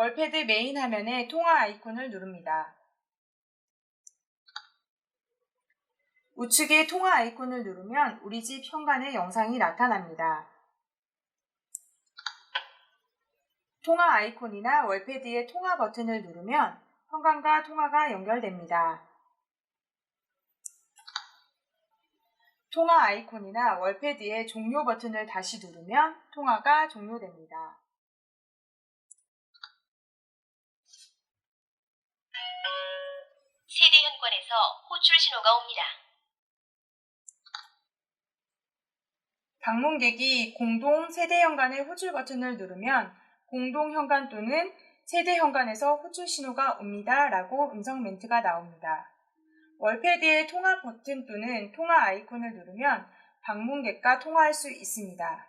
월패드 메인 화면에 통화 아이콘을 누릅니다. 우측에 통화 아이콘을 누르면 우리 집 현관의 영상이 나타납니다. 통화 아이콘이나 월패드의 통화 버튼을 누르면 현관과 통화가 연결됩니다. 통화 아이콘이나 월패드의 종료 버튼을 다시 누르면 통화가 종료됩니다. 세대 현관에서 호출 신호가 옵니다. 방문객이 공동 세대 현관의 호출 버튼을 누르면 공동 현관 또는 세대 현관에서 호출 신호가 옵니다. 라고 음성 멘트가 나옵니다. 월패드의 통화 버튼 또는 통화 아이콘을 누르면 방문객과 통화할 수 있습니다.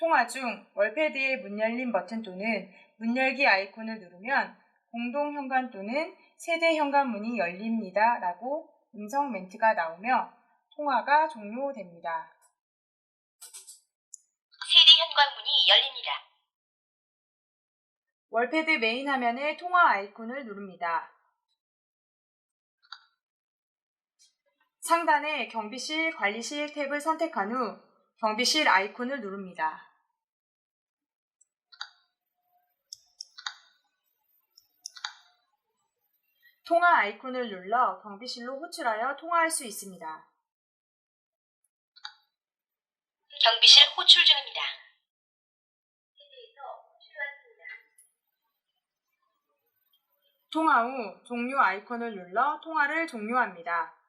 통화 중 월패드의 문 열림 버튼 또는 문 열기 아이콘을 누르면 공동 현관 또는 세대 현관 문이 열립니다. 라고 음성 멘트가 나오며 통화가 종료됩니다. 세대 현관 문이 열립니다. 월패드 메인 화면에 통화 아이콘을 누릅니다. 상단에 경비실 관리실 탭을 선택한 후 경비실 아이콘을 누릅니다. 통화 아이콘을 눌러 경비실로 호출하여 통화할 수 있습니다. 경비실 호출 중입니다. 통화 후 종료 아이콘을 눌러 통화를 종료합니다.